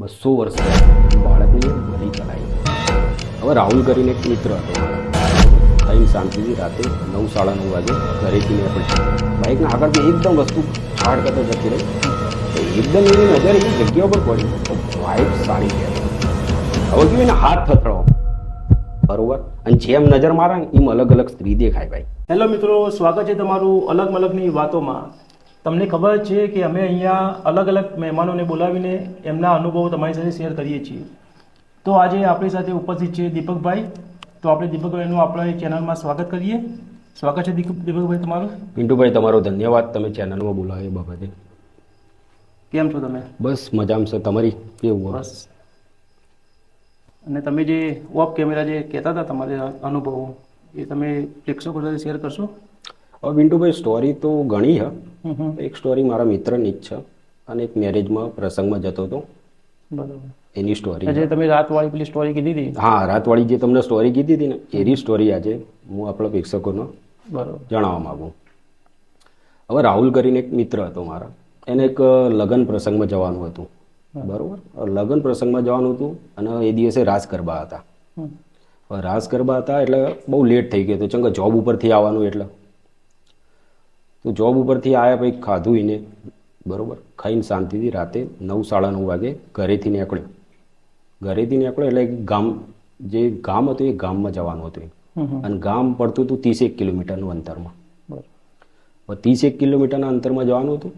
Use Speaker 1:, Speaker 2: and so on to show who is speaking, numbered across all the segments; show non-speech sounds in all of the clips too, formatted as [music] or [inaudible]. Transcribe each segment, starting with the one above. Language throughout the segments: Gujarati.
Speaker 1: બસો વર્ષ પહેલાં બાળકની બલી ચલાવી હવે રાહુલ કરીને એક મિત્ર હતો. મારો શાંતિથી રાતે નવ સાડા નવ વાગે ઘરેથી નીકળી બાઇકના આગળથી એકદમ વસ્તુ છાડ કરતા જતી રહી. તો એકદમ એની નજર એવી જગ્યા ઉપર પડી. તો વાઇફ સાડી ગયા હવે કેવું એને હાથ થથડો બરોબર? અને જેમ નજર મારે એમ અલગ અલગ સ્ત્રી દેખાય ભાઈ.
Speaker 2: હેલો મિત્રો, સ્વાગત છે તમારું અલગ મલગની વાતોમાં. તમને ખબર છે કે અમે અહીંયા અલગ અલગ મહેમાનોને બોલાવીને એમના અનુભવો તમારી સાથે શેર કરીએ છીએ. તો આજે આપણી સાથે ઉપસ્થિત છે દીપકભાઈ. તો આપણે દીપકભાઈનું આપણા ચેનલમાં સ્વાગત કરીએ. સ્વાગત છે દીપક દીપકભાઈ તમારું.
Speaker 1: પિન્ટુભાઈ તમારો ધન્યવાદ. તમે ચેનલમાં બોલાવે એ બાબતે.
Speaker 2: કેમ છો તમે?
Speaker 1: બસ મજામાં છે. તમારી કેવું?
Speaker 2: બસ. અને તમે જે ઓફ કેમેરા જે કહેતા હતા તમારે અનુભવો એ તમે પ્રેક્ષકો સાથે શેર કરશો?
Speaker 1: હવે બિન્ટુભાઈ સ્ટોરી તો ઘણી છે. એક સ્ટોરી મારા મિત્રની જ છે અને એક મેરેજમાં પ્રસંગમાં જતો હતો.
Speaker 2: બરાબર.
Speaker 1: એની સ્ટોરી
Speaker 2: જે તમે રાતવાળી પેલી સ્ટોરી કીધી હતી?
Speaker 1: હા રાતવાળી જે તમને સ્ટોરી કીધી હતી ને એની સ્ટોરી આજે હું આપણા પ્રેક્ષકોને
Speaker 2: બરાબર.
Speaker 1: જણાવવા માગું. હવે રાહુલ કરીને એક મિત્ર હતો મારા. એને એક લગ્ન પ્રસંગમાં જવાનું હતું. બરોબર? લગ્ન પ્રસંગમાં જવાનું હતું અને એ દિવસે રાસ ગરબા હતા. રાસ ગરબા હતા એટલે બહુ લેટ થઈ ગયો હતો. ચમ જોબ ઉપરથી આવવાનું એટલે. તો જોબ ઉપરથી આવ્યા પછી ખાધું એને બરોબર? ખાઈને શાંતિથી રાતે નવ સાડા નવ વાગે ઘરેથી નીકળ્યો. ઘરેથી નીકળ્યો એટલે ગામ જે ગામ હતું એ ગામમાં જવાનું હતું. અને ગામ પડતું હતું ત્રીસેક કિલોમીટરનું અંતરમાં.
Speaker 2: બરાબર.
Speaker 1: ત્રીસેક કિલોમીટરના અંતરમાં જવાનું હતું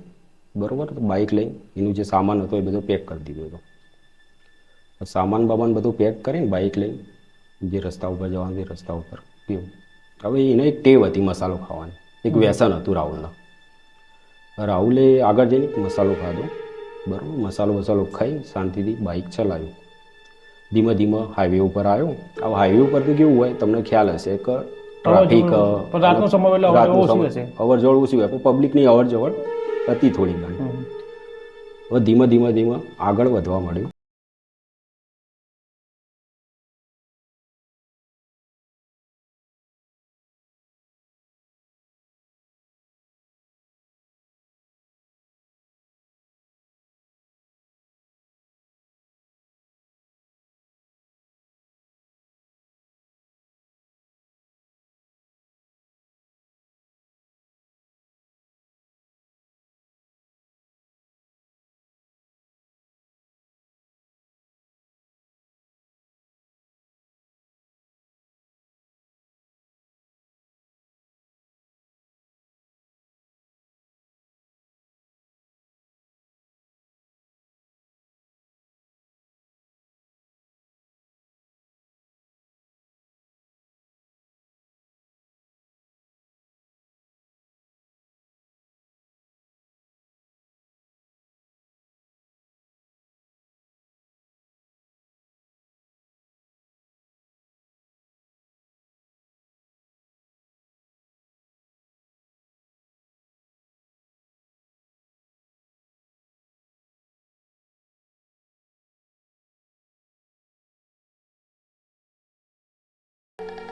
Speaker 1: બરોબર? બાઇક લઈ એનું જે સામાન હતો એ બધો પેક કરી દીધો હતો. સામાન બામાન બધું પેક કરીને બાઇક લઈ જે રસ્તા ઉપર જવાનું રસ્તા ઉપર પીવું હવે એને એક ટેવ હતી મસાલો ખાવાની. એક વ્યસન હતું રાહુલના. રાહુલે આગળ જઈને મસાલો ખાધો. બરાબર મસાલો મસાલો ખાઈ શાંતિથી બાઇક ચલાવ્યું. ધીમે ધીમે હાઈવે ઉપર આવ્યો. હવે હાઈવે ઉપર તો કેવું હોય તમને ખ્યાલ હશે કે ટ્રાફિક
Speaker 2: રાતનો સમય એટલે
Speaker 1: રાતનો
Speaker 2: ઓછી
Speaker 1: સમય.
Speaker 2: હશે.
Speaker 1: અવર જવર ઓછી હોય પણ પબ્લિકની અવર જવર હતી થોડી ઘણી હવે ધીમે ધીમે ધીમે આગળ વધવા માંડ્યું.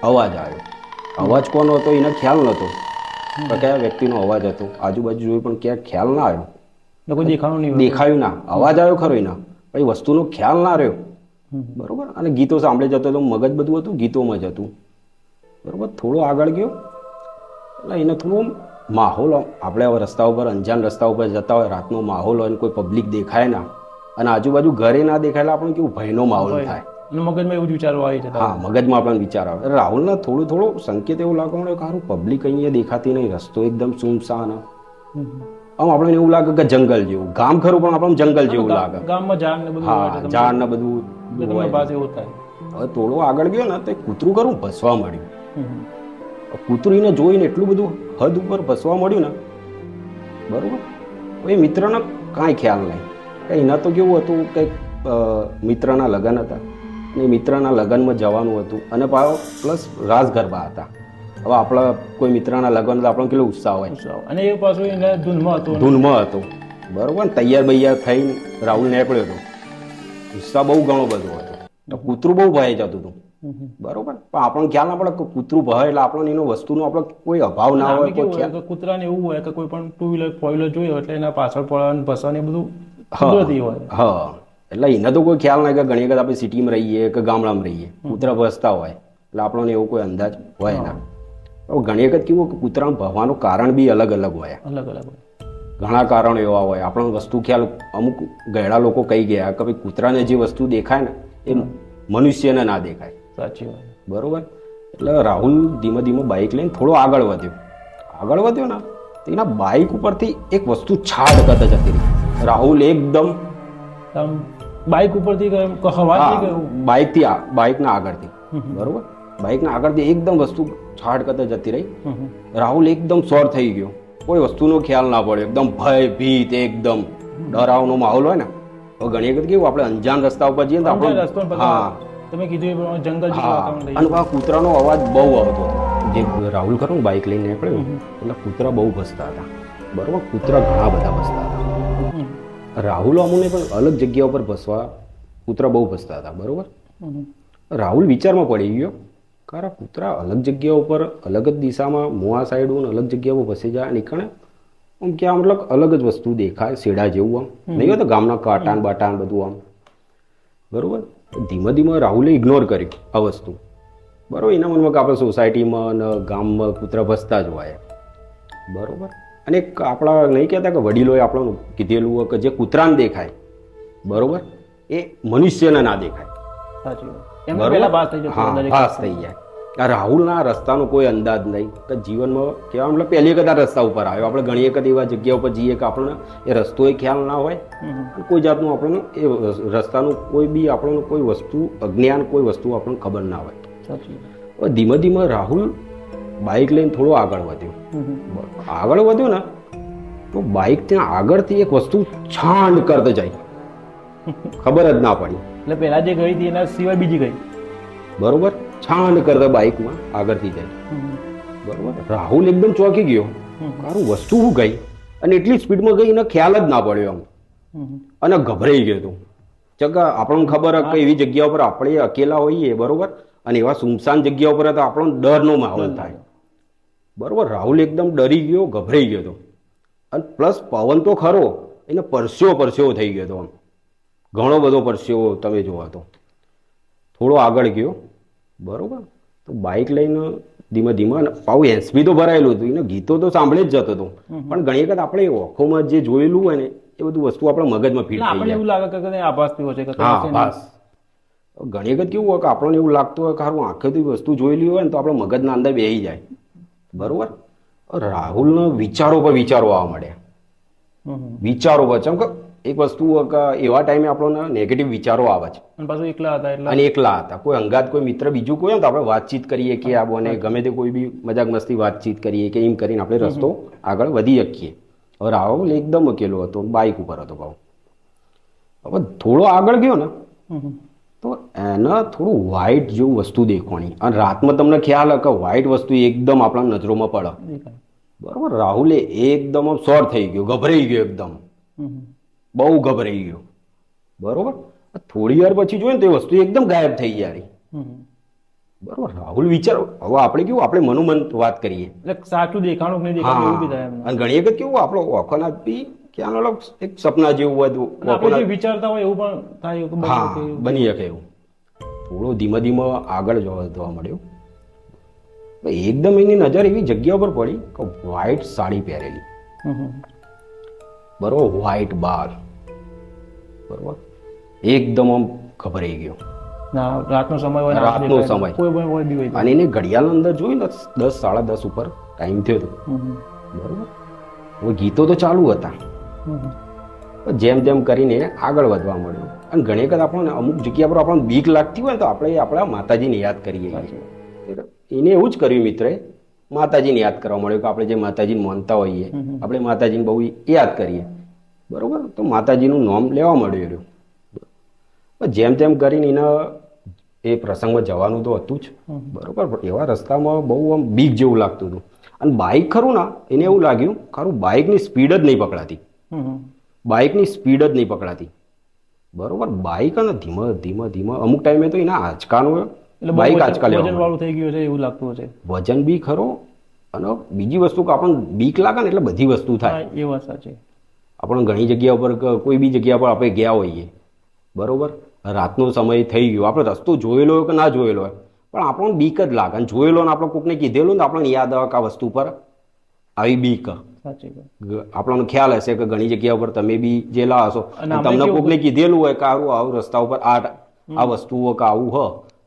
Speaker 1: અવાજ આવ્યો. અવાજ કોનો હતો એને ખ્યાલ નહોતો. કયા વ્યક્તિનો અવાજ હતો? આજુબાજુ જોયું પણ ક્યાંક ખ્યાલ ના આવ્યો.
Speaker 2: કોઈ દેખાણું નહીં
Speaker 1: દેખાયું ના. અવાજ આવ્યો ખરો એના. પછી વસ્તુનો ખ્યાલ ના રહ્યો. બરોબર? અને ગીતો સાંભળે જતો તો મગજ બધું હતું ગીતોમાં જ હતું. બરોબર? થોડો આગળ ગયો. એટલે એને થોડું માહોલ આપણે હવે રસ્તા ઉપર અંજાન રસ્તા ઉપર જતા હોય રાતનો માહોલ હોય ને કોઈ પબ્લિક દેખાય ના. અને આજુબાજુ ઘરે ના દેખાયેલા આપણે આપણને કેવું ભયનો માહોલ થાય.
Speaker 2: મગજમાં એવું જ વિચારો આવી જતા
Speaker 1: હા મગજમાં આપણને વિચાર આવે. રાહુલને થોડું થોડું સંકેત એવું મળ્યો કે સારું પબ્લિક અહીંયા દેખાતી નહીં રસ્તો એકદમ સુમસાન. આમ આપણને એવું લાગે કે જંગલ જેવું. ગામ ખરું પણ આપણને જંગલ જેવું લાગે.
Speaker 2: ગામમાં ઝાડ ને બધું
Speaker 1: હા ઝાડ ને બધું હવે થોડો આગળ ગયો ને તો કૂતરું ખરું ભસવા મળ્યું. કૂતરીને જોઈને એટલું બધું હદ ઉપર ભસવા મળ્યું ને બરોબર? એ મિત્રને કાંઈ ખ્યાલ નહીં. એના તો કેવું હતું કે મિત્રના લગ્ન હતા. એ મિત્રના લગ્નમાં જવાનું હતું. અને પાછો પ્લસ રાસ ગરબા હતા. હવે આપણા કોઈ મિત્રના લગ્ન તો આપણને કેટલો ઉત્સાહ હોય.
Speaker 2: અને એ પાછું એને ધૂનમાં હતું.
Speaker 1: ધૂનમાં હતો. બરોબર ને? તૈયાર બૈયાર થઈને રાહુલ નીકળ્યો હતો. ઉત્સાહ બહુ ઘણો બધો હતો. કૂતરું બહુ ભય જતું હતું. બરોબર પણ આપણને ખ્યાલ ના પડે કે કૂતરું ભય એટલે આપણને એનો વસ્તુનો આપણે કોઈ અભાવ ના હોય કોઈ
Speaker 2: કૂતરાને એવું હોય કે કોઈ પણ ટુ વ્હીલર ફોર વ્હીલર જોયો એટલે એના પાછળ પડવાનું ભસવાનું એ બધું. હોય.
Speaker 1: હા. એટલે એને તો કોઈ ખ્યાલ નહીં કે ઘણી વખત આપણે સિટીમાં રહીએ કે ગામડામાં રહીએ. કૂતરા ભસતા હોય. એટલે આપણને એવો કોઈ અંદાજ હોય ના. હવે ઘણી વખત કેવું કે કૂતરા ભવાનું કારણ બી અલગ અલગ હોય.
Speaker 2: અલગ અલગ હોય.
Speaker 1: ઘણા કારણો એવા હોય. આપણને વસ્તુ ખ્યાલ અમુક ગયડા લોકો કહી ગયા કે ભાઈ કૂતરાને જે વસ્તુ દેખાય ને એ મનુષ્યને ના દેખાય.
Speaker 2: સાચી વાત.
Speaker 1: બરોબર? એટલે રાહુલ ધીમે ધીમે બાઇક લઈને થોડો આગળ વધ્યો. આગળ વધ્યો ને તો એના બાઇક ઉપરથી એક વસ્તુ છાડ કરતા જતી રહી. રાહુલ એકદમ
Speaker 2: બાઇક ઉપરથી ગયું
Speaker 1: બાઇકથી બાઇકના આગળથી. બરોબર? બાઇકના આગળથી એકદમ વસ્તુ છાડ કરતા જતી રહી. રાહુલ એકદમ સોર થઈ ગયો. કોઈ વસ્તુનો ખ્યાલ ના પડ્યો. એકદમ ભય ભીત એકદમ. ડરાવનો માહોલ હોય ને હવે ઘણી વખત કેવું આપણે અંજાન રસ્તા ઉપર જઈએ તો આપણે હા.
Speaker 2: તમે કીધું એ જંગલ
Speaker 1: અને આ કૂતરાનો અવાજ બહુ આવતો હતો. જે રાહુલ ખરો બાઇક લઈને નીકળ્યો એટલે કૂતરા બહુ ભસતા હતા. બરોબર? કૂતરા ઘણા બધા ભસતા હતા. રાહુલ અમુને પણ અલગ જગ્યા ઉપર ભસવા કૂતરા બહુ ભસતા હતા બરોબર. રાહુલ વિચારમાં પડી ગયો કારણ કૂતરા અલગ જગ્યા ઉપર અલગ જ દિશામાં મોઆ સાઈડ હોય અલગ જગ્યા ઉપર ભસી જાય નીકળે આમ કે આમ મતલબ અલગ જ વસ્તુ દેખાય શેડા જેવું આમ. નહીં તો ગામના કાટાન બાટાન બધું આમ. બરોબર? ધીમે ધીમે રાહુલે ઇગ્નોર કર્યું આ વસ્તુ. બરોબર? એના મનમાં કે આપણે સોસાયટીમાં અને ગામમાં કૂતરા ભસતા જ હોય. બરોબર? અને આપણા નહીં કહેતા કે વડીલોએ આપણું કીધેલું હોય કે જે કૂતરાને દેખાય બરોબર? એ મનુષ્યને ના દેખાય.
Speaker 2: પાસ થઈ
Speaker 1: જાય. આ રાહુલના રસ્તાનો કોઈ અંદાજ નહીં કે જીવનમાં કહેવા મતલબ પહેલી વખત રસ્તા ઉપર આવ્યો. આપણે ઘણી વખત એવા જગ્યા ઉપર જઈએ કે આપણને એ રસ્તોય ખ્યાલ ના હોય. કોઈ જાતનું આપણને એ રસ્તાનું કોઈ બી આપણને કોઈ વસ્તુ અજ્ઞાન કોઈ વસ્તુ આપણને ખબર ના હોય. ધીમે ધીમે રાહુલ બાઇક લઈને થોડો આગળ વધ્યો. આગળ વધ્યો ને તો બાઇક ત્યાં આગળથી એક વસ્તુ છાંડ કરતો જાય. ખબર જ ના પડી.
Speaker 2: એટલે પહેલા જે ગઈ હતી એના સિવાય બીજી ગઈ.
Speaker 1: બરોબર? છાંડ કરતા બાઇકમાં આગળથી જાય. બરોબર? રાહુલ એકદમ ચોંકી ગયો. કારું વસ્તુ શું ગઈ? અને એટલી સ્પીડમાં ગઈ એને ખ્યાલ જ ના પડ્યો આમ. અને ગભરાઈ ગયો તું. ચકા આપણને ખબર કે એવી જગ્યા ઉપર આપણે અકેલા હોઈએ બરોબર? અને એવા સુમસાન જગ્યા ઉપર તો આપણો ડરનો માહોલ થાય. બરોબર રાહુલ એકદમ ડરી ગયો ગભરાઈ ગયો હતો અને પ્લસ પવન તો ખરો એને પરસ્યો પરસ્યો થઈ ગયો હતો આમ. ઘણો બધો પરસ્યો તમે જોવા તો. થોડો આગળ ગયો બરોબર. તો બાઇક લઈને ધીમે ધીમે પાઉ એસપી તો ભરાયેલું હતું એને ગીતો તો સાંભળે જ જતો હતો. પણ ઘણી વખત આપણે ઓખોમાં જે જોયેલું હોય ને એ બધું વસ્તુ આપણા મગજમાં ફીટ થઈ જાય.
Speaker 2: એવું લાગે કે આભાસ થયો છે
Speaker 1: હા
Speaker 2: એને-
Speaker 1: ઘણી વખત કેવું હોય કે આપણને એવું લાગતું હોય કે સારું આંખેથી વસ્તુ જોયેલી હોય ને તો આપણા મગજના અંદર બેસી જાય. બરોબર? રાહુલનો વિચારો પર વિચારો આવવા મળ્યા. વિચારો પર ચમ કે એક વસ્તુ એવા ટાઈમે આપણને નેગેટિવ વિચારો આવે છે.
Speaker 2: અને પાછું એકલા હતા એટલે?
Speaker 1: અને એકલા હતા. કોઈ અંગાત કોઈ મિત્ર બીજું કોઈ તો આપણે વાતચીત કરીએ કે આ બને ગમે તે કોઈ બી મજાક મસ્તી વાતચીત કરીએ કે એમ કરીને આપણે રસ્તો આગળ વધી શકીએ. હવે રાહુલ એકદમ અકેલો હતો બાઇક ઉપર હતો ભાવ હવે થોડો આગળ ગયો ને. તો એના થોડું વ્હાઈટ જેવું વસ્તુ દેખવાની. અને રાતમાં તમને ખ્યાલ કે વ્હાઈટ વસ્તુ એકદમ આપણા નજરોમાં પડે. બરોબર? રાહુલે એકદમ સોર થઈ ગયો ગભરાઈ ગયો એકદમ. બહુ ગભરાઈ ગયો. બરોબર? થોડી વાર પછી જોયું ને તો એ વસ્તુ એકદમ ગાયબ થઈ જાય. બરોબર? રાહુલ વિચારો હવે આપણે કેવું આપણે મનોમન વાત કરીએ.
Speaker 2: એટલે સાચું દેખાણું
Speaker 1: અને ઘણી વખત કેવું આપણો ઓખોના બી આનો ઓલો એક સપના જેવું
Speaker 2: બધું આપણે જે વિચારતા હોય એવું પણ થાય એવું
Speaker 1: હા બની શકે એવું. થોડો ધીમે ધીમે આગળ જવા મળ્યો એકદમ એની નજર એવી જગ્યા પર પડી કે વ્હાઈટ સાડી પહેરેલી. બરોબર વ્હાઈટ બાર બરોબર? એકદમ આમ ખબરાઈ ગયો.
Speaker 2: રાતનો સમય હોય
Speaker 1: રાતનો સમય.
Speaker 2: કોઈ
Speaker 1: અને એને ઘડિયાળ અંદર જોયું ને દસ સાડા દસ ઉપર ટાઈમ થયો હતો. બરોબર? હવે ગીતો તો ચાલુ હતા. જેમ જેમ કરીને આગળ વધવા માંડ્યું. અને ઘણી વખત આપણને અમુક જગ્યા પર આપણને બીક લાગતી હોય ને તો આપણે આપણા માતાજીને યાદ કરીએ. એને એવું જ કર્યું મિત્રે માતાજીને યાદ કરવા મળ્યું કે આપણે જે માતાજીને માનતા હોઈએ આપણે માતાજીને બહુ યાદ કરીએ. બરોબર? તો માતાજીનું નામ લેવા મળ્યું એનું. જેમ તેમ કરીને એના એ પ્રસંગમાં જવાનું તો હતું જ. બરોબર? એવા રસ્તામાં બહુ આમ બીક જેવું લાગતું હતું. અને બાઇક ખરું ના એને એવું લાગ્યું ખરું બાઇકની સ્પીડ જ નહીં પકડાતી. બાઇકની સ્પીડ જ નહીં પકડાતી. બરોબર બાઇક અને ધીમે ધીમે ધીમે અમુક ટાઈમે તો એના આંચકાનું
Speaker 2: એટલે
Speaker 1: બાઇક
Speaker 2: આજકાલ
Speaker 1: આંચકા
Speaker 2: વજન વાળું થઈ ગયું છે એવું લાગતું છે
Speaker 1: વજન બી ખરો અને બીજી વસ્તુ કે આપણને બીક લાગે ને એટલે બધી વસ્તુ થાય.
Speaker 2: એ વાત સાચી.
Speaker 1: આપણને ઘણી જગ્યા ઉપર કોઈ બી જગ્યા પર આપણે ગયા હોઈએ. બરોબર? રાતનો સમય થઈ ગયો. આપણે રસ્તો જોયેલો હોય કે ના જોયેલો હોય. પણ આપણને બીક જ લાગે. અને જોયેલો ને આપણે કોકને કીધેલું ને આપણને યાદ આવે કે આ વસ્તુ પર આવી બીક.
Speaker 2: સાચી વાત.
Speaker 1: આપણને ખ્યાલ હશે કે ઘણી જગ્યા ઉપર તમે બી જેલા હશો. તમને કોકને કીધેલું હોય કે આવું આવું રસ્તા ઉપર આ આ વસ્તુઓ કે આવું હ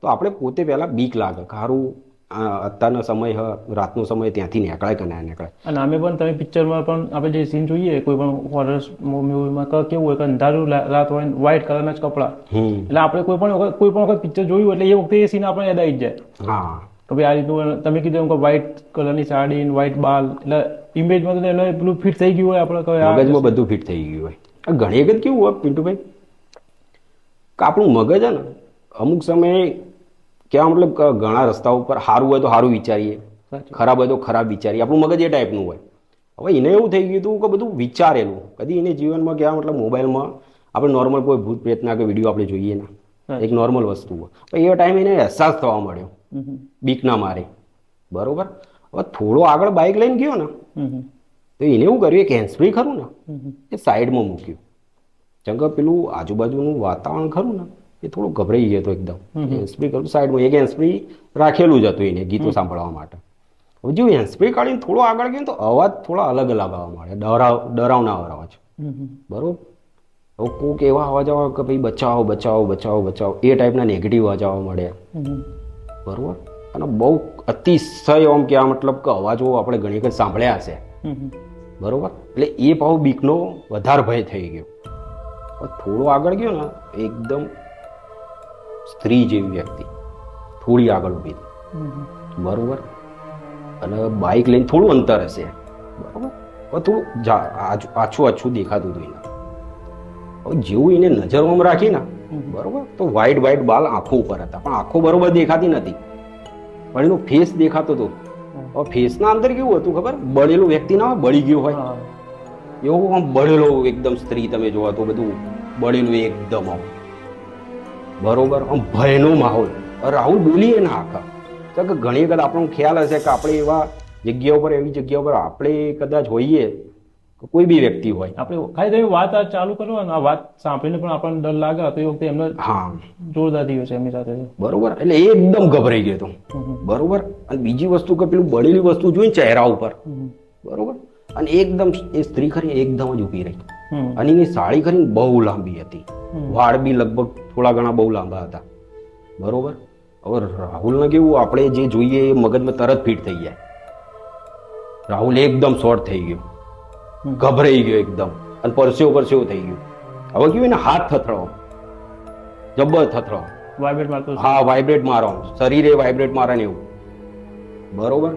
Speaker 1: તો આપણે પોતે પહેલા બીક લાગે કે સારું અત્યારનો સમય હ રાતનો સમય ત્યાંથી નીકળાય કે ના નીકળાય.
Speaker 2: અને અમે પણ તમે પિક્ચરમાં પણ આપણે જે સીન જોઈએ કોઈ પણ હોરર મૂવીમાં કેવું હોય કે અંધારું રાત હોય વ્હાઇટ કલરના જ કપડાં. એટલે આપણે કોઈ પણ કોઈ પણ વખત પિક્ચર જોયું એટલે એ વખતે એ સીન આપણે યાદ આવી જાય.
Speaker 1: હા.
Speaker 2: કે ભાઈ આ રીતનું તમે કીધું એમ કે વ્હાઇટ કલરની સાડી વ્હાઇટ બાલ. એટલે ઇમેજમાં તો એટલે પેલું ફિટ થઈ ગયું હોય આપણે
Speaker 1: મગજમાં બધું ફિટ થઈ ગયું હોય. ઘણી વખત કેવું હોય પિન્ટુભાઈ? કે આપણું મગજ હે ને અમુક સમયે કેવા મતલબ ઘણા રસ્તા ઉપર સારું હોય તો સારું વિચારીએ. ખરાબ હોય તો ખરાબ વિચારીએ. આપણું મગજ એ ટાઈપનું હોય. હવે એને એવું થઈ ગયું હતું કે બધું વિચારેલું. કદી એને જીવનમાં કેવા મતલબ મોબાઈલમાં આપણે નોર્મલ કોઈ ભૂત પ્રેતના કે વીડિયો આપણે જોઈએ ને. એક નોર્મલ વસ્તુ હોય. એ ટાઈમે એને અહેસાસ થવા મળ્યો. બીક ના મારે. બરોબર? હવે થોડો આગળ બાઇક લઈને ગયો ને. તો એને એવું કર્યું એક હેન્ડસ્ફ્રી ખરું ને. એ સાઈડમાં મૂક્યું. જેમ કે પેલું આજુબાજુનું વાતાવરણ ખરું ને એ થોડું ગભરાઈ ગયો હતો એકદમ. હેન્ડસ્પ્રી કરું સાઈડમાં એક હેન્ડસ્પ્રી રાખેલું જ હતું એને ગીતો સાંભળવા માટે. હવે જો હેન્ડસ્પ્રી કાઢીને થોડો આગળ ગયો તો અવાજ થોડા અલગ અલગ આવવા મળે ડરાવ ડરાવના અવાજ. બરોબર? હવે કોઈક એવા અવાજ આવે કે ભાઈ બચાવો બચાવો બચાવો બચાવો. એ ટાઈપના નેગેટિવ અવાજ આવવા મળ્યા. બરોબર? અને બહુ અતિશય આમ કે આ મતલબ કે અવાજો આપણે ઘણી વખત સાંભળ્યા હશે. બરોબર? એટલે એ ભાવ બીકનો વધારે ભય થઈ ગયો. થોડો આગળ ગયો ને એકદમ સ્ત્રી જેવી વ્યક્તિ. થોડી આગળ ઊભી હતી. બરોબર? અને બાઇક લઈને થોડું અંતર હશે. બરાબર? થોડું જા- આછું આછું આછું દેખાતું હતું એને. હવે જેવું એને નજરમાં રાખી ને બરોબર? તો વ્હાઈટ વ્હાઈટ બાલ આંખો ઉપર હતા. પણ આંખો બરોબર દેખાતી નથી. પણ એનું ફેસ દેખાતો હતો હવે ફેસના અંદર કેવું હતું ખબર? બળેલું વ્યક્તિ ના બળી ગયું હોય. એવું આમ બળેલો એકદમ સ્ત્રી તમે જોવા તો બધું બળેલું એકદમ આમ. બરોબર? આમ ભયનો માહોલ. રાહુલ બોલીએ ના આખા. તો કે ઘણી વખત આપણો ખ્યાલ હશે કે આપણે એવા જગ્યા ઉપર એવી જગ્યા ઉપર આપણે કદાચ હોઈએ કોઈ બી વ્યક્તિ હોય.
Speaker 2: આપણે ખાલી તમે વાત આ ચાલુ કરો ને આ વાત સાંભળીને પણ આપણને ડર લાગે તો એ વખતે એમને
Speaker 1: હા.
Speaker 2: જોરદાર થયું છે એમની સાથે.
Speaker 1: બરોબર. એટલે એ એકદમ ગભરાઈ ગયો હતો. બરોબર? અને બીજી વસ્તુ કે પેલું બળેલી વસ્તુ જોઈને ચહેરા ઉપર. બરોબર? અને એકદમ એ સ્ત્રી ખરી એકદમ જ ઊભી રહી. અને એની સાડી ખરી બહુ લાંબી હતી. વાળ બી લગભગ થોડા ઘણા બહુ લાંબા હતા. બરોબર? હવે રાહુલને કેવું આપણે જે જોઈએ એ મગજમાં તરત ફિટ થઈ જાય. રાહુલ એકદમ શોર્ટ થઈ ગયો. ગભરાઈ ગયો એકદમ. અને પરસેવો પરસેવો થઈ ગયો. હવે કેવું એને હાથ થથડો જબ્બર થથડો
Speaker 2: વાઇબ્રેટ મારતો
Speaker 1: હા વાઇબ્રેટ મારો. શરીરે વાઇબ્રેટ મારે ને એવું. બરોબર?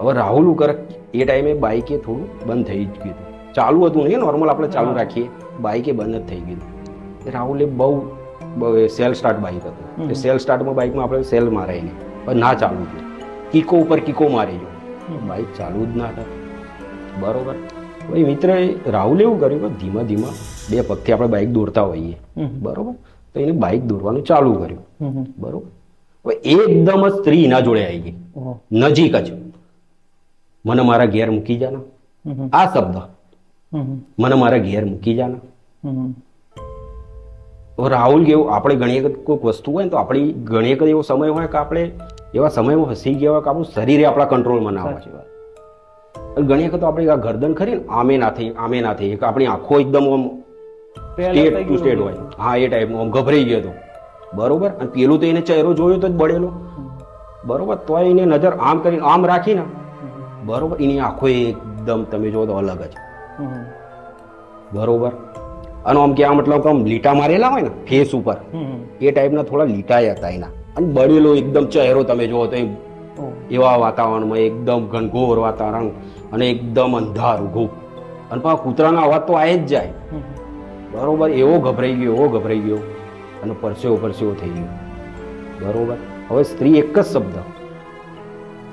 Speaker 1: હવે રાહુલ કરે એ ટાઈમે બાઇકે થોડું બંધ થઈ જ ગયું ચાલુ હતું નહીં નોર્મલ આપણે ચાલુ રાખીએ. બાઇકે બંધ જ થઈ ગયું રાહુલે બહુ સેલ સ્ટાર્ટ બાઇક હતું. સેલ સ્ટાર્ટમાં બાઇકમાં આપણે સેલ મારે નહીં. પણ ના ચાલુ થયું. કિકો ઉપર કિકો મારી જો બાઇક ચાલુ જ ના થાય બરોબર? ભાઈ મિત્રએ રાહુલે એવું કર્યું કે ધીમા ધીમા બે પગથી આપણે બાઇક દોડતા હોઈએ. બરોબર? તો એને બાઇક દોરવાનું ચાલુ કર્યું. બરોબર? હવે એકદમ જ સ્ત્રી એના જોડે આવી ગઈ. નજીક જ. મને મારા ઘેર મૂકી જાના. આ શબ્દ. મને મારા ઘેર મૂકી જાના. રાહુલ કેવું આપણે ઘણી વખત કોઈક વસ્તુ હોય ને તો આપણી ઘણી વખત એવો સમય હોય કે આપણે એવા સમયમાં હસી ગયા હોય કે આપણું શરીરે આપણા કંટ્રોલમાં ના હોય. ઘણી વખત આપણી આ ગરદન ખરી ને આમે ના થઈ આમે ના થઈ આપણી આંખો એકદમ આમ સ્ટેટ ટુ સ્ટેટ હોય. હા એ ટાઈપનું આમ ગભરાઈ ગયો હતો બરોબર? અને પેલું તો એને ચહેરો જોયો તો જ બળેલો. બરોબર? તો એને નજર આમ કરીને આમ રાખીને. બરોબર? એની આંખો એકદમ તમે જો તો અલગ જ. બરોબર? અને આમ કે આ મતલબ આમ લીટા મારેલા હોય ને ફેસ ઉપર. એ ટાઈપના થોડા લીટાય હતા એના. અને બળેલો એકદમ ચહેરો તમે જુઓ તો એવા વાતાવરણમાં એકદમ ઘનઘોર વાતાવરણ. અને એકદમ અંધારું ઘૂપ અને પણ કૂતરાના અવાજ તો આવે જ જાય. બરોબર એવો ગભરાઈ ગયો એવો ગભરાઈ ગયો. અને પરસેવો પરસેવો થઈ ગયો. બરોબર? હવે સ્ત્રી એક જ શબ્દ.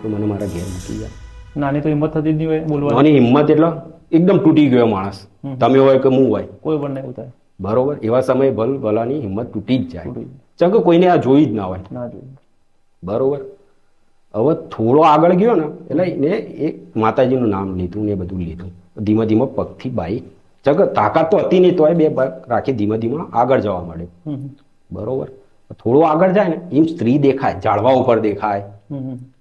Speaker 1: તો મને મારા ઘેર મૂકી ગયા.
Speaker 2: નાની તો હિંમત થતી જ નહીં હોય બોલવા
Speaker 1: નાની હિંમત એટલે એકદમ તૂટી ગયો માણસ. તમે હોય કે હું હોય.
Speaker 2: કોઈ પણ નહીં થાય
Speaker 1: બરોબર? એવા સમયે ભલ ભલાની હિંમત તૂટી જ જાય.
Speaker 2: તૂટી
Speaker 1: કે કોઈને આ જોઈ જ ના હોય.
Speaker 2: ના
Speaker 1: બરોબર? હવે થોડો આગળ ગયો ને એટલે એને એક માતાજીનું નામ લીધું ને બધું લીધું. ધીમે ધીમે પગથી બાઈક જગ તાકાત તો હતી નહીં તોય બે પગ રાખી ધીમે ધીમે આગળ જવા
Speaker 2: હમ.
Speaker 1: બરોબર? થોડો આગળ જાય ને એમ સ્ત્રી દેખાય ઝાડવા ઉપર દેખાય.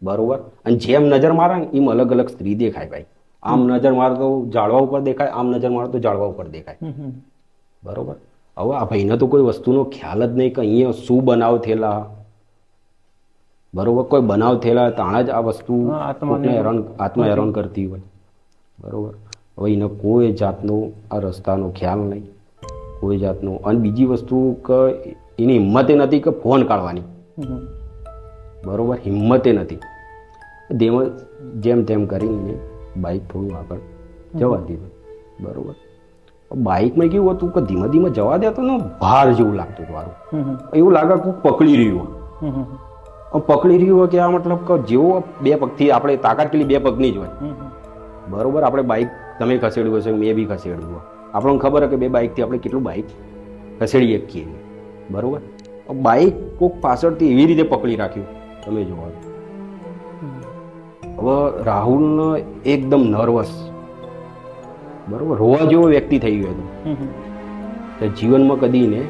Speaker 1: બરોબર? અને જેમ નજર મારે ને એમ અલગ અલગ સ્ત્રી દેખાય ભાઈ. આમ નજર મારે તો ઝાડવા ઉપર દેખાય આમ નજર મારે તો ઝાડવા ઉપર દેખાય. બરોબર? હવે આ ભાઈને તો કોઈ વસ્તુનો ખ્યાલ જ નહીં કે અહીંયા શું બનાવ થયેલા. બરોબર કોઈ બનાવ થયેલા તાણા જ આ વસ્તુ હેરાન આત્મા હેરાન કરતી હોય. બરોબર. હવે એને કોઈ જાતનો આ રસ્તાનો ખ્યાલ નહીં. કોઈ જાતનો અને બીજી વસ્તુ કે એની હિંમતે નથી કે ફોન કાઢવાની. બરોબર હિંમતે નથી. જેમ જેમ તેમ કરીને બાઇક થોડું આગળ જવા દીધું. બરોબર. બાઇકમાં કેવું હતું કે ધીમે ધીમે જવા દે તો ભાર જેવું લાગતું હતું મારું. એવું લાગે કે પકડી રહ્યું. હોય પકડી રહ્યું હોય કે આ મતલબ કે જેવો બે પગથી આપણે તાકાત કેટલી બે પગની જ હોય. બરોબર આપણે બાઇક તમે ખસેડ્યું હશે મેં બી ખસેડ્યું હોય. આપણને ખબર હોય કે બે બાઇકથી આપણે કેટલું બાઇક ખસેડી શકીએ બરોબર? બાઇક કોક પાછળથી એવી રીતે પકડી રાખ્યું. તમે જોવા હવે. રાહુલ એકદમ નર્વસ બરોબર? રોવા જેવો વ્યક્તિ થઈ ગયો હતો. જીવનમાં કદી ને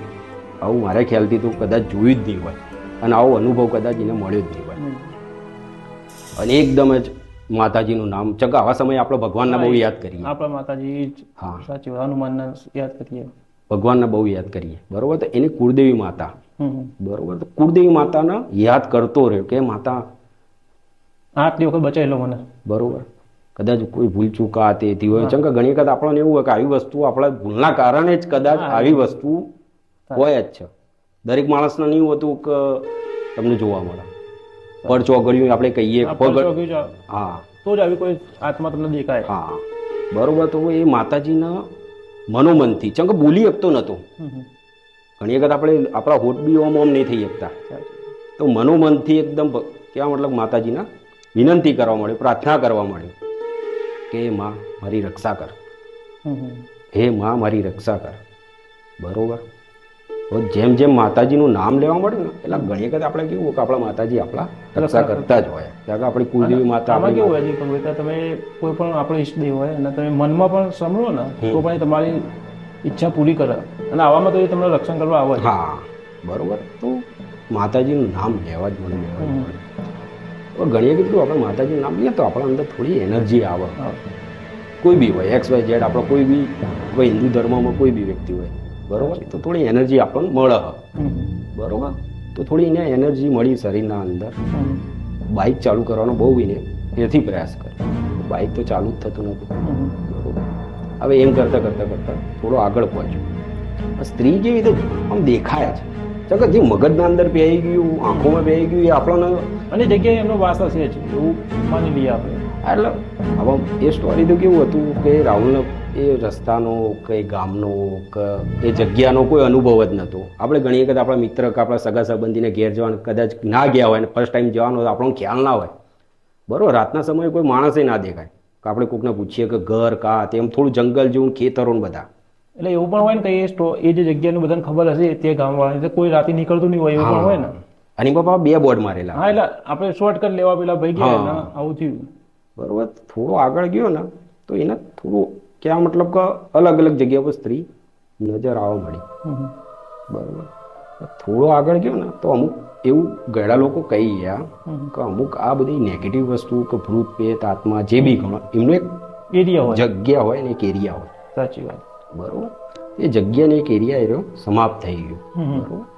Speaker 1: આવું મારા ખ્યાલથી તો કદાચ જોયું જ નહીં હોય. અને આવો અનુભવ કદાચ એને મળ્યો જ નહીં હોય. અને એકદમ જ માતાજીનું નામ ચક આવા સમયે આપણે ભગવાનના બહુ યાદ કરીએ.
Speaker 2: આપણા માતાજી
Speaker 1: હા.
Speaker 2: સાચી હનુમાનના યાદ કરીએ.
Speaker 1: ભગવાનના બહુ યાદ કરીએ. બરોબર? તો એની કુળદેવી માતા. બરોબર? તો કુળદેવી માતાના યાદ કરતો રહ્યો કે માતા
Speaker 2: આટલી વખત બચાવેલો મને.
Speaker 1: બરોબર? કદાચ કોઈ ભૂલ ચૂકા તેથી હોય. ચમ કે ઘણી વખત આપણને એવું હોય કે આવી વસ્તુ આપણા ભૂલના કારણે જ કદાચ આવી વસ્તુ હોય જ છે. દરેક માણસને નહીં હોતું કે તમને જોવા મળે. પર ચોગડિયું આપણે કહીએ હા
Speaker 2: તો જ આવી કોઈ આત્મા તમને દેખાય.
Speaker 1: હા. બરોબર તો એ માતાજીના મનોમનથી ચમ કે બોલી શકતો નહોતો. ઘણી વખત આપણે આપણા હોઠ બી ઓમ ઓમ નહીં થઈ શકતા. તો મનોમનથી એકદમ કેવા મતલબ માતાજીના વિનંતી કરવા માંડ્યો પ્રાર્થના કરવા માંડ્યો કે માં મારી રક્ષા કર. હે માં મારી રક્ષા કર. બરોબર? જેમ જેમ માતાજીનું નામ લેવા મળે ને એટલે ઘણી વખત આપણે કેવું કે આપણા માતાજી આપણા રક્ષા કરતા જ હોય. કારણ કે આપણી કુલદેવી માતા
Speaker 2: આમાં કેવું હોય છે તમે કોઈ પણ આપણો ઈષ્ટદેવ હોય અને તમે મનમાં પણ સાંભળો ને તો પણ તમારી ઈચ્છા પૂરી કરે. અને આવામાં તો એ તમને રક્ષણ કરવા આવે
Speaker 1: હા બરોબર. તો માતાજીનું નામ લેવા જ મને લેવા. ઘણી વખત કેવું આપણે માતાજીનું નામ લઈએ તો આપણા અંદર થોડી એનર્જી આવે. કોઈ બી હોય એક્સ વાય ઝેડ આપણો કોઈ બી હિન્દુ ધર્મમાં કોઈ બી વ્યક્તિ હોય બરોબર? તો થોડી એનર્જી આપણને મળે બરોબર? તો થોડી એને એનર્જી મળી શરીરના અંદર. બાઇક ચાલુ કરવાનો બહુ એને એથી પ્રયાસ કરે. બાઇક તો ચાલુ જ થતું નથી. બરોબર? હવે એમ કરતાં કરતાં કરતાં થોડો આગળ પહોંચ્યો. સ્ત્રી જેવી રીતે આમ દેખાય છે? જગત જે મગજના અંદર પહેરી ગયું આંખોમાં પહેરી ગયું એ આપણને
Speaker 2: અને જગ્યાએ એમનો વાસ હશે જ. એવું માની લઈએ આપણે.
Speaker 1: એટલે હવે એ સ્ટોરી તો કેવું હતું કે રાહુલનો એ રસ્તાનો કે ગામનો કે એ જગ્યાનો કોઈ અનુભવ જ નહોતો. આપણે ઘણી વખત આપણા મિત્ર કે આપણા સગા સંબંધીને ઘેર જવાનું કદાચ ના ગયા હોય અને ફર્સ્ટ ટાઈમ જવાનું હોય તો આપણને ખ્યાલ ના હોય. બરોબર રાતના સમયે કોઈ માણસે ના દેખાય. કે આપણે કોઈકને પૂછીએ કે ઘર કા તેમ થોડું જંગલ જેવું ખેતરો ને બધા.
Speaker 2: એટલે એવું પણ હોય ને કે એ સ્ટો એ જે જગ્યાનું બધાને ખબર હશે તે ગામવાળાને કોઈ રાતે નીકળતું નહીં હોય એવું પણ હોય ને.
Speaker 1: અને બાપા બે બોર્ડ મારેલા.
Speaker 2: હા એટલે આપણે શોર્ટકટ લેવા પેલા ભાઈ ગયા આવું થયું.
Speaker 1: બરોબર થોડો આગળ ગયો ને તો એને થોડું ક્યાં મતલબ કે અલગ અલગ જગ્યા પર સ્ત્રી નજર આવવા મળી. બરોબર. થોડો આગળ ગયો ને તો અમુક એવું ગયડા લોકો કહી ગયા કે અમુક આ બધી નેગેટિવ વસ્તુ કે ભૂત પેત આત્મા જે બી ગણો એમનો એક
Speaker 2: એરિયા હોય.
Speaker 1: જગ્યા હોય ને એક એરિયા હોય.
Speaker 2: સાચી વાત.
Speaker 1: બરોબર. એ જગ્યાને એક એરિયા એ રહ્યો સમાપ્ત થઈ ગયો. બરોબર.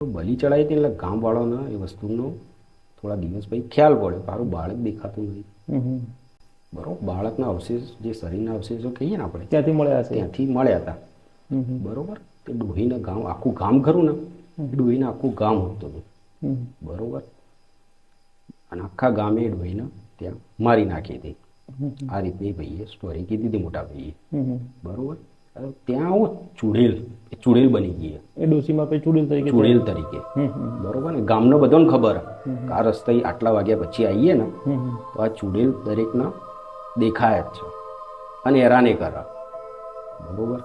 Speaker 1: બલી ચડાવી હતી એટલે ગામવાળાના એ વસ્તુનો થોડા દિવસ પછી ખ્યાલ પડ્યો. મારું બાળક દેખાતું નહીં. બરોબર? બાળકના અવશેષ જે શરીરના અવશેષો કહીએ ને આપણે
Speaker 2: ત્યાંથી મળ્યા છે
Speaker 1: ત્યાંથી મળ્યા હતા. બરોબર? તે ડોહીને ગામ આખું ગામ ખરું ને? ડોહીને આખું ગામ હોતું હતું. બરોબર? અને આખા ગામે ડોહીને ત્યાં મારી નાખી હતી. આ રીતની ભાઈએ સ્ટોરી કીધી હતી મોટા ભાઈએ. બરોબર? ત્યાં આવું ચૂડેલ ચૂડેલ બની ગઈ
Speaker 2: એ ડોસીમાં પછી ચૂડેલ તરીકે
Speaker 1: ચૂડેલ તરીકે. બરોબર ને? ગામનો બધોને ખબર. કે આ રસ્તે આટલા વાગ્યા પછી આવીએ ને. તો આ ચૂડેલ દરેકના દેખાય જ છે. અને હેરાને કરે બરોબર?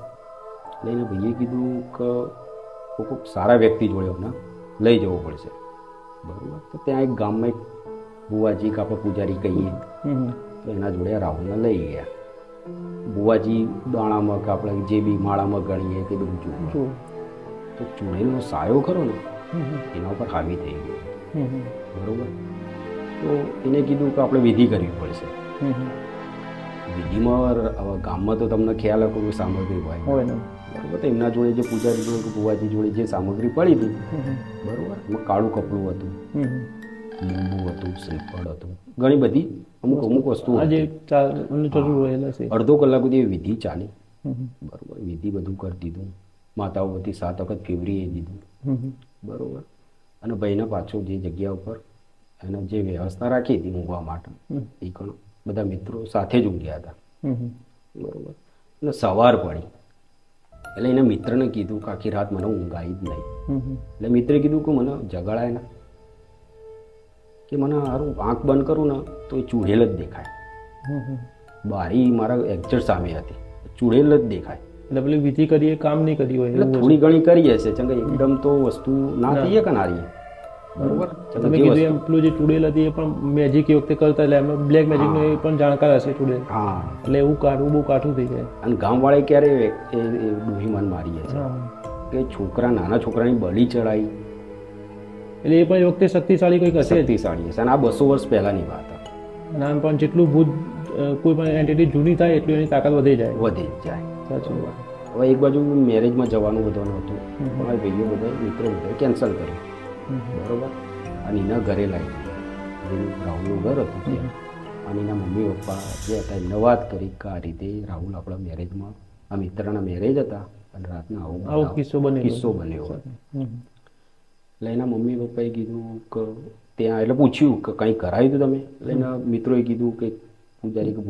Speaker 1: એટલે એને ભાઈએ કીધું કે ખૂબ સારા વ્યક્તિ જોડે એમને લઈ જવું પડશે. બરોબર? તો ત્યાં એક ગામમાં એક બુવાજી કે આપણે પૂજારી કહીએ. તો એના જોડે રાહુલને લઈ ગયા. બુવાજી દાણામાં કે આપણે જે બી માળામાં ગણીએ કે બધું જોવું. તો ચૂંટણીનો સાયો ખરો ને. એના ઉપર હાવી થઈ ગયો. બરોબર તો એને કીધું કે આપણે વિધિ કરવી પડશે. વિધિમાં હવે ગામમાં તો તમને ખ્યાલ હતો કે સામગ્રી હોય બરોબર તો એમના જોડે જે પૂજારી જોડે ભુવાજી જોડે જે સામગ્રી પડી હતી. બરોબર એમાં કાળું કપડું હતું. લીંબુ હતું શ્રીફળ હતું ઘણી બધી અમુક અમુક
Speaker 2: છે
Speaker 1: અડધો કલાક સુધી વિધિ ચાલી. બરોબર વિધિ બધું કરી દીધું માતાઓ બધી સાત વખત ફેવરી એ દીધું. બરોબર. અને ભાઈને પાછો જે જગ્યા ઉપર એને જે વ્યવસ્થા રાખી હતી ઊંઘવા માટે એ પણ બધા મિત્રો સાથે જ ઊંઘ્યા હતા. બરોબર. અને સવાર પડી. એટલે એના મિત્રને કીધું કે આખી રાત મને ઊંઘ આવી જ નહીં. એટલે મિત્રે કીધું કે મને જગાડાય ને. કે મને સારું આંખ બંધ કરું ને તો એ ચૂડેલ જ દેખાય. બારી મારા એક્ઝેટ સામે હતી. ચૂડેલ જ દેખાય.
Speaker 2: એટલે પેલી વિધિ કરીએ કામ નહીં કરી હોય
Speaker 1: એટલે થોડી ઘણી કરી હશે ચંગે એકદમ તો વસ્તુ ના થઈએ કે નારી બરોબર.
Speaker 2: તમે કીધું એમ પેલું જે ચૂડેલ હતી એ પણ મેજિક એ વખતે કરતા એટલે બ્લેક મેજિકનો એ પણ જાણકાર હશે ચૂડેલ
Speaker 1: હા.
Speaker 2: એટલે એવું કાઢવું બહુ કાઠું થઈ જાય.
Speaker 1: અને ગામવાળાએ ક્યારે એ ડૂહી મન મારી હશે કે છોકરા નાના છોકરાની બલી ચડાઈ.
Speaker 2: એટલે એ પણ એ વખતે શક્તિશાળી કંઈક હશે
Speaker 1: શક્તિશાળી હશે. અને આ બસો વર્ષ પહેલાની વાત હતી.
Speaker 2: પણ જેટલું ભૂત કોઈ પણ એન્ટિટી જૂની થાય એટલું એની તાકાત વધી જાય.
Speaker 1: વધી જાય.
Speaker 2: સાચું
Speaker 1: હવે એક બાજુ મેરેજમાં જવાનું બધવાનું હતું. પણ ભાઈઓ બધા મિત્રો બધા કેન્સલ કર્યું. બરોબર? અને એના ઘરે લાવી એનું રાહુલનું ઘર હતું ત્યાં. અને એના મમ્મી પપ્પા જે હતા એમને વાત કરી કે આ રીતે રાહુલ આપણા મેરેજમાં આ મિત્રના મેરેજ હતા. અને રાતના આવું
Speaker 2: આવો કિસ્સો બનેલો.
Speaker 1: કિસ્સો બન્યો. એટલે એના મમ્મી પપ્પાએ કીધું કે ત્યાં એટલે પૂછ્યું કે કંઈ કરાયું હતું તમે? એટલે એના મિત્રોએ કીધું કે પૂજારી કે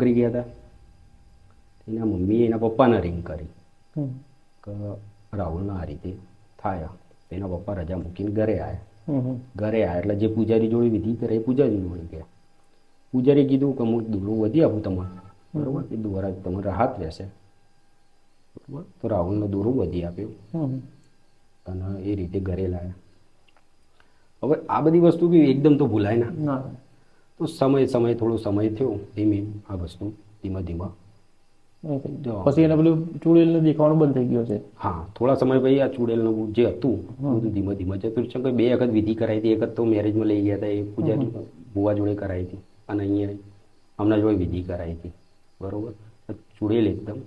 Speaker 1: કરી ગયા હતા એના મમ્મીએ એના પપ્પાને રિંગ કરી. કે રાહુલના આ રીતે થાય. એના પપ્પા રજા મૂકીને ઘરે આવ્યા. ઘરે આવ્યા એટલે જે પૂજારી જોડે વિધિ કરે એ પૂજારી જોડે ગયા. પૂજારી કીધું કે હું દોરું વધી આપું તમારે બરોબર? એ દ્વારા તમારે રાહત રહેશે. બરોબર? તો રાહુલનો દોરું વધી આપ્યું.
Speaker 2: હમ.
Speaker 1: અને એ રીતે ઘરે લાવ્યા હવે આ બધી વસ્તુ બી એકદમ તો ભૂલાય ના. તો સમય સમય થોડો સમય થયો ધીમે આ વસ્તુ ધીમા ધીમા.
Speaker 2: પછી એને પેલું ચૂડેલ દેખાવાનું બંધ થઈ ગયો છે.
Speaker 1: હા થોડા સમય પછી આ ચૂડેલનું જે હતું બધું ધીમે ધીમે જતું છે બે વખત વિધિ કરાવી હતી. એક વખત તો મેરેજમાં લઈ ગયા હતા એ પૂજા બુવા જોડે કરાવી હતી. અને અહીંયા હમણાં જોડે વિધિ કરાવી હતી. બરોબર? ચૂડેલ એકદમ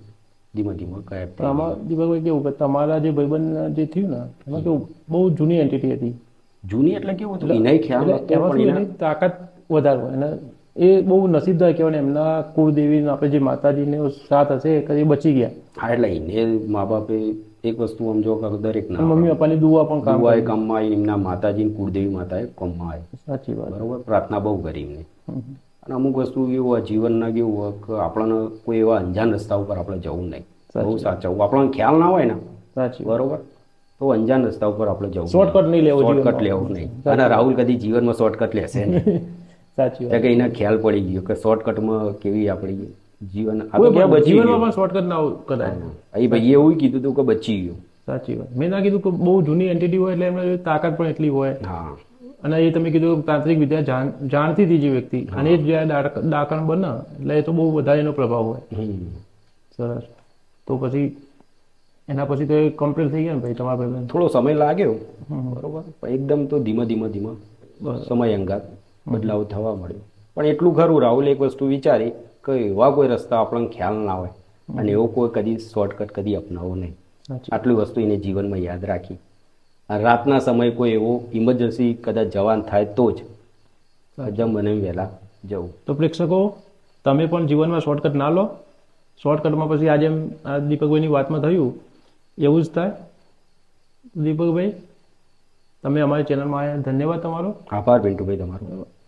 Speaker 1: ધીમે ધીમે ગાયબ
Speaker 2: પણ આમાં દીપકભાઈ કેવું કે તમારા જે ભાઈબંધ જે થયું ને એમાં કેવું બહુ જૂની એન્ટિટી હતી.
Speaker 1: જૂની એટલે કેવું હતું? એનાય ખ્યાલ
Speaker 2: એમાં તાકાત વધારે હોય અને એ બહુ નસીબદાર કહેવાય એમના કુળદેવી આપણે જે માતાજીને સાથ હશે એ બચી ગયા.
Speaker 1: હા એટલે એને મા બાપે એક વસ્તુ આમ જો દરેક ના
Speaker 2: મમ્મી પપ્પાની દુઆ પણ કામ
Speaker 1: દુઆએ કામમાં આવી એમના માતાજી કુળદેવી માતાએ કામમાં આવી
Speaker 2: સાચી વાત.
Speaker 1: બરોબર? પ્રાર્થના બહુ કરી એમને. અને અમુક વસ્તુ એવું હોય જીવનના કેવું હોય કે આપણને કોઈ એવા અંજાન રસ્તા ઉપર આપણે જવું નહીં. બહુ સાચવું આપણને ખ્યાલ ના હોય ને.
Speaker 2: સાચી
Speaker 1: બરોબર? તો અંજાન રસ્તા ઉપર આપણે જવું
Speaker 2: શોર્ટકટ નહીં. લેવો
Speaker 1: શોર્ટકટ. લેવું નહીં. અને રાહુલ કદી જીવનમાં શોર્ટકટ લેશે નહીં. [laughs]
Speaker 2: સાચી વાત.
Speaker 1: કે એના ખ્યાલ પડી ગયો કે શોર્ટકટમાં કેવી આપણી જીવન
Speaker 2: જીવનમાં પણ શોર્ટકટ ના કદાચ.
Speaker 1: એ ભાઈએ એવું કીધું હતું કે બચી ગયું.
Speaker 2: સાચી વાત. મેં ના કીધું કે બહુ જૂની એન્ટિટી હોય એટલે એમને તાકાત પણ એટલી હોય.
Speaker 1: હા.
Speaker 2: અને એ તમે કીધું તાંત્રિક વિદ્યા જાણતી હતી જે વ્યક્તિ. અને એ જ્યારે ડાક- બને એટલે એ તો બહુ વધારે એનો પ્રભાવ હોય.
Speaker 1: હમ.
Speaker 2: સરસ. તો પછી એના પછી તો એ કમ્પ્લીટ થઈ ગયા ને ભાઈ તમારા ભાઈ
Speaker 1: થોડો સમય લાગ્યો. બરોબર. એકદમ તો ધીમે ધીમે ધીમે સમય અંગાત. બદલાવ થવા મળ્યો. પણ એટલું ખરું રાહુલ એક વસ્તુ વિચારી કે એવા કોઈ રસ્તા આપણને ખ્યાલ ના હોય અને એવો કોઈ કદી શોર્ટકટ કદી અપનાવો નહીં. આટલી વસ્તુ એને જીવનમાં યાદ રાખી. રાતના સમયે કોઈ એવો ઇમરજન્સી કદાચ જવાન થાય તો જ જમ બને વહેલા જવું.
Speaker 2: તો પ્રેક્ષકો તમે પણ જીવનમાં શોર્ટકટ ના લો. શોર્ટકટમાં પછી આજે દીપકભાઈની વાતમાં થયું એવું જ થાય. દીપકભાઈ તમે અમારી ચેનલમાં આવ્યા ધન્યવાદ તમારો.
Speaker 1: આભાર પિન્ટુભાઈ તમારો.